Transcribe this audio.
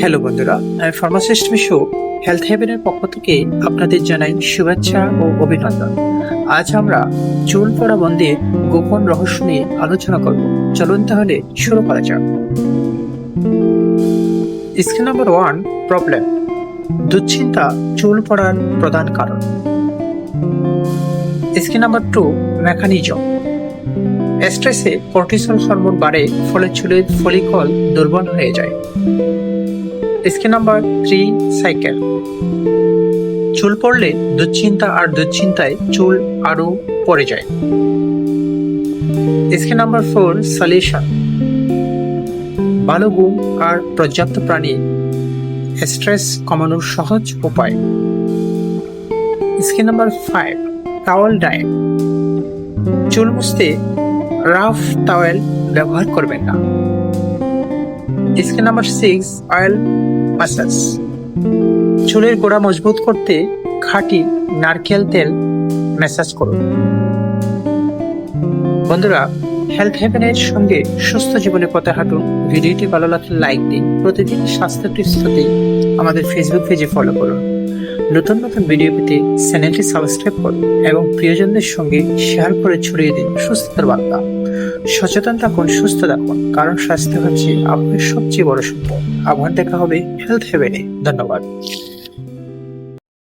Hello বন্ধুরা, আমি pharmacist Mishu health হেভেনের পক্ষ থেকে আপনাদের জানাই শুভেচ্ছা ও অভিনন্দন। আজ আমরা চুল পড়া বন্ধের গোপন রহস্য নিয়ে আলোচনা করব। চলুন তাহলে শুরু করা যাক। স্কিল নাম্বার ওয়ান প্রবলেম দুশ্চিন্তা চুল পড়ার প্রধান কারণ। স্কিল নাম্বার টু মেকানিজম স্ট্রেসে কর্টিসল হরমোন বাড়ে, ফলে চুলের ফলিকল দুর্বল হয়ে যায়। স্কিল নাম্বার থ্রি সাইকেল চুল পড়লে দুশ্চিন্তা আর দুশ্চিন্তায় চুল আরও পড়ে যায়। স্কিল নাম্বার ফোর সলিউশন ভালো ঘুম আর পর্যাপ্ত প্রাণী স্ট্রেস কমানোর সহজ উপায়। Skill number five towel diet চুল মুছতে রাফ টাওয়েল ব্যবহার করবেন না। Skill number six oil massage চুলের গোড়া মজবুত করতে খাঁটি নারকেল তেল ম্যাসাজ করুন। বন্ধুরা হেলথ হেভেনের সঙ্গে সুস্থ জীবনে পথে হাঁটুন। ভিডিওটি ভালো লাগলে লাইক দিন। প্রতিদিন স্বাস্থ্য টিপস আমাদের ফেসবুক পেজে ফলো করুন। নতুন নতুন ভিডিও পেতে চ্যানেলটি সাবস্ক্রাইব করুন এবং প্রিয়জনদের সঙ্গে শেয়ার করে ছড়িয়ে দিন সুস্থতার বার্তা। সচেতন থাকুন, সুস্থ থাকুন, কারণ স্বাস্থ্য হচ্ছে আপনার সবচেয়ে বড় সম্পদ। আবার দেখা হবে হেলথ হেভেনে ধন্যবাদ।